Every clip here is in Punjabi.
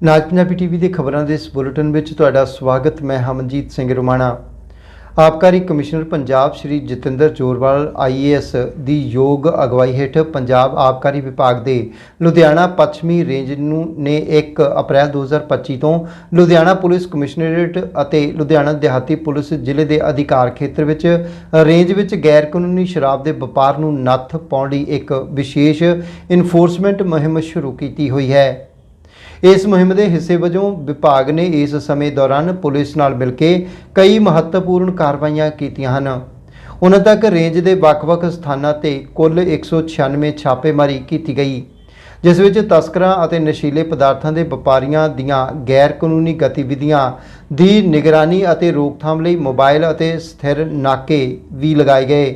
ਨਾਜ ਪੰਜਾਬੀ ਟੀਵੀ ਦੇ ਖਬਰਾਂ ਦੇ ਇਸ ਬੁਲੇਟਿਨ ਵਿੱਚ ਤੁਹਾਡਾ ਸਵਾਗਤ, ਮੈਂ ਹਮਨਜੀਤ ਸਿੰਘ ਰੁਮਾਣਾ। ਆਬਕਾਰੀ ਕਮਿਸ਼ਨਰ ਪੰਜਾਬ ਸ਼੍ਰੀ ਜਤਿੰਦਰ ਜੋਰਵਾਲ ਆਈਏਐਸ ਦੀ ਯੋਗ ਅਗਵਾਈ ਹੇਠ ਪੰਜਾਬ ਆਬਕਾਰੀ ਵਿਭਾਗ ਦੇ ਲੁਧਿਆਣਾ ਪੱਛਮੀ ਰੇਂਜ ਨੂੰ ਨੇ 1 ਅਪ੍ਰੈਲ 2025 ਤੋਂ ਲੁਧਿਆਣਾ ਪੁਲਿਸ ਕਮਿਸ਼ਨਰੇਟ ਅਤੇ ਲੁਧਿਆਣਾ ਦਿਹਾਤੀ ਪੁਲਿਸ ਜ਼ਿਲ੍ਹੇ ਦੇ ਅਧਿਕਾਰ ਖੇਤਰ ਵਿੱਚ ਰੇਂਜ ਵਿੱਚ ਗੈਰ ਕਾਨੂੰਨੀ ਸ਼ਰਾਬ ਦੇ ਵਪਾਰ ਨੂੰ ਨੱਥ ਪਾਉਣ ਲਈ ਇੱਕ ਵਿਸ਼ੇਸ਼ ਇਨਫੋਰਸਮੈਂਟ ਮੁਹਿੰਮ ਸ਼ੁਰੂ ਕੀਤੀ ਹੋਈ ਹੈ। ਇਸ ਮੁਹਿੰਮ ਦੇ ਹਿੱਸੇ ਵਜੋਂ ਵਿਭਾਗ ਨੇ ਇਸ ਸਮੇਂ ਦੌਰਾਨ ਪੁਲਿਸ ਨਾਲ ਮਿਲ ਕੇ ਕਈ ਮਹੱਤਵਪੂਰਨ ਕਾਰਵਾਈਆਂ ਕੀਤੀਆਂ ਹਨ। ਉਹਨਾਂ ਤੱਕ ਰੇਂਜ ਦੇ ਵੱਖ-ਵੱਖ ਸਥਾਨਾਂ ਤੇ ਕੁੱਲ 196 ਛਾਪੇਮਾਰੀ ਕੀਤੀ ਗਈ, ਜਿਸ ਵਿੱਚ ਤਸਕਰਾਂ ਅਤੇ ਨਸ਼ੀਲੇ ਪਦਾਰਥਾਂ ਦੇ ਵਪਾਰੀਆਂ ਦੀਆਂ ਗੈਰ ਕਾਨੂੰਨੀ ਗਤੀਵਿਧੀਆਂ ਦੀ ਨਿਗਰਾਨੀ ਅਤੇ ਰੋਕਥਾਮ ਲਈ ਮੋਬਾਈਲ ਅਤੇ ਸਥਿਰ ਨਾਕੇ ਵੀ ਲਗਾਏ ਗਏ।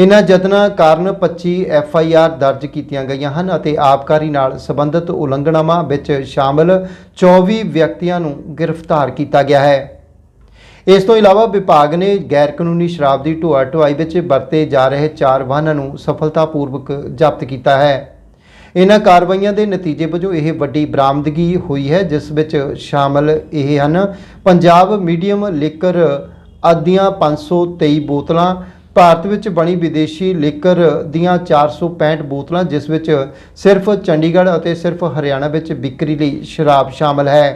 ਇਨ੍ਹਾਂ ਯਤਨਾਂ ਕਾਰਨ 25 ਐਫ ਆਈ ਆਰ ਦਰਜ ਕੀਤੀਆਂ ਗਈਆਂ ਹਨ ਅਤੇ ਆਬਕਾਰੀ ਨਾਲ ਸੰਬੰਧਿਤ ਉਲੰਘਣਾਵਾਂ ਵਿੱਚ ਸ਼ਾਮਲ 24 ਵਿਅਕਤੀਆਂ ਨੂੰ ਗ੍ਰਿਫਤਾਰ ਕੀਤਾ ਗਿਆ ਹੈ। ਇਸ ਤੋਂ ਇਲਾਵਾ ਵਿਭਾਗ ਨੇ ਗੈਰ ਕਾਨੂੰਨੀ ਸ਼ਰਾਬ ਦੀ ਢੋਆ ਢੁਆਈ ਵਿੱਚ ਵਰਤੇ ਜਾ ਰਹੇ ਚਾਰ ਵਾਹਨਾਂ ਨੂੰ ਸਫਲਤਾਪੂਰਵਕ ਜ਼ਬਤ ਕੀਤਾ ਹੈ। ਇਹਨਾਂ ਕਾਰਵਾਈਆਂ ਦੇ ਨਤੀਜੇ ਵਜੋਂ ਇਹ ਵੱਡੀ ਬਰਾਮਦਗੀ ਹੋਈ ਹੈ, ਜਿਸ ਵਿੱਚ ਸ਼ਾਮਲ ਇਹ ਹਨ ਪੰਜਾਬ ਮੀਡੀਅਮ ਲਿਕਰ ਆਦੀਆਂ 523 ਬੋਤਲਾਂ ਭਾਰਤ ਵਿੱਚ ਬਣੀ ਵਿਦੇਸ਼ੀ ਲਿਕਰ ਦੀਆਂ 465 ਬੋਤਲਾਂ ਜਿਸ ਵਿੱਚ ਸਿਰਫ ਚੰਡੀਗੜ੍ਹ ਅਤੇ ਸਿਰਫ ਹਰਿਆਣਾ ਵਿੱਚ ਵਿਕਰੀ ਲਈ ਸ਼ਰਾਬ ਸ਼ਾਮਲ ਹੈ।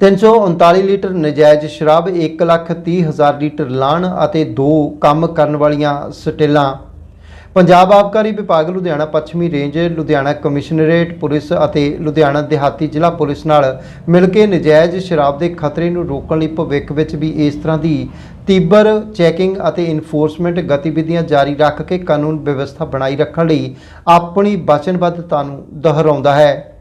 339 ਲੀਟਰ ਨਜਾਇਜ਼ ਸ਼ਰਾਬ 1,30,000 ਲੀਟਰ ਲਾਣ ਅਤੇ ਦੋ ਕੰਮ ਕਰਨ ਵਾਲੀਆਂ ਸਟੇਲਾਂ ਪੰਜਾਬ ਆਬਕਾਰੀ ਵਿਭਾਗ ਲੁਧਿਆਣਾ ਪੱਛਮੀ ਰੇਂਜ, ਲੁਧਿਆਣਾ ਕਮਿਸ਼ਨਰੇਟ ਪੁਲਿਸ ਅਤੇ ਲੁਧਿਆਣਾ ਦਿਹਾਤੀ ਜ਼ਿਲ੍ਹਾ ਪੁਲਿਸ ਨਾਲ ਮਿਲ ਕੇ ਨਜਾਇਜ਼ ਸ਼ਰਾਬ ਦੇ ਖਤਰੇ ਨੂੰ ਰੋਕਣ ਲਈ ਭਵਿੱਖ ਵਿੱਚ ਵੀ ਇਸ ਤਰ੍ਹਾਂ ਦੀ ਤੀਬਰ ਚੈਕਿੰਗ ਅਤੇ ਇਨਫੋਰਸਮੈਂਟ ਗਤੀਵਿਧੀਆਂ ਜਾਰੀ ਰੱਖ ਕੇ ਕਾਨੂੰਨ ਵਿਵਸਥਾ ਬਣਾਈ ਰੱਖਣ ਲਈ ਆਪਣੀ ਵਚਨਬੱਧਤਾ ਨੂੰ ਦੁਹਰਾਉਂਦਾ ਹੈ।